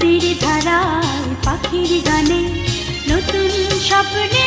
নদীর ধারায় পাখির গানে নতুন স্বপ্নে